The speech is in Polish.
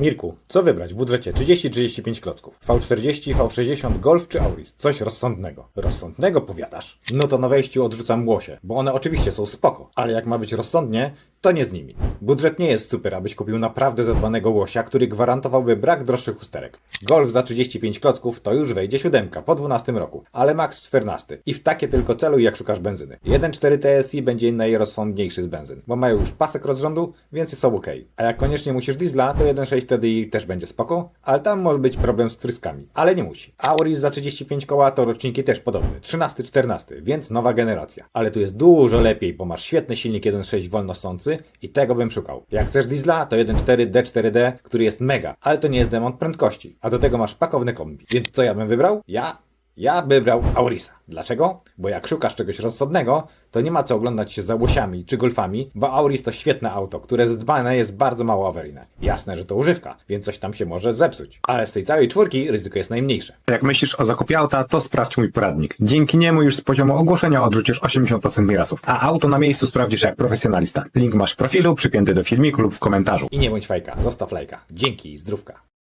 Mirku, co wybrać w budżecie 30-35 klocków? V40, V60, Golf czy Auris? Coś rozsądnego. Rozsądnego powiadasz? No to na wejściu odrzucam łosie, bo one oczywiście są spoko, ale jak ma być rozsądnie, to nie z nimi. Budżet nie jest super, abyś kupił naprawdę zadbanego łosia, który gwarantowałby brak droższych usterek. Golf za 35 klocków to już wejdzie siódemka po 12 roku, ale max 14. I w takie tylko celuj jak szukasz benzyny. 1.4 TSI będzie najrozsądniejszy z benzyn, bo mają już pasek rozrządu, więc są ok. A jak koniecznie musisz diesla, to 1.6 TDI też będzie spoko, ale tam może być problem z tryskami. Ale nie musi. Auris za 35 koła to roczniki też podobne. 13-14, więc nowa generacja. Ale tu jest dużo lepiej, bo masz świetny silnik 1.6 wolnosący i tego bym szukał. Jak chcesz diesla, to 1.4 D4D, który jest mega, ale to nie jest demon prędkości. A do tego masz pakowne kombi. Więc co ja bym wybrał? Ja ja bym brał Aurisa. Dlaczego? Bo jak szukasz czegoś rozsądnego, to nie ma co oglądać się za łosiami czy golfami, bo Auris to świetne auto, które zadbane jest bardzo mało awaryjne. Jasne, że to używka, więc coś tam się może zepsuć. Ale z tej całej czwórki ryzyko jest najmniejsze. Jak myślisz o zakupie auta, to sprawdź mój poradnik. Dzięki niemu już z poziomu ogłoszenia odrzucisz 80% wyrazów, a auto na miejscu sprawdzisz jak profesjonalista. Link masz w profilu, przypięty do filmiku lub w komentarzu. I nie bądź fajka, zostaw lajka. Dzięki i zdrówka.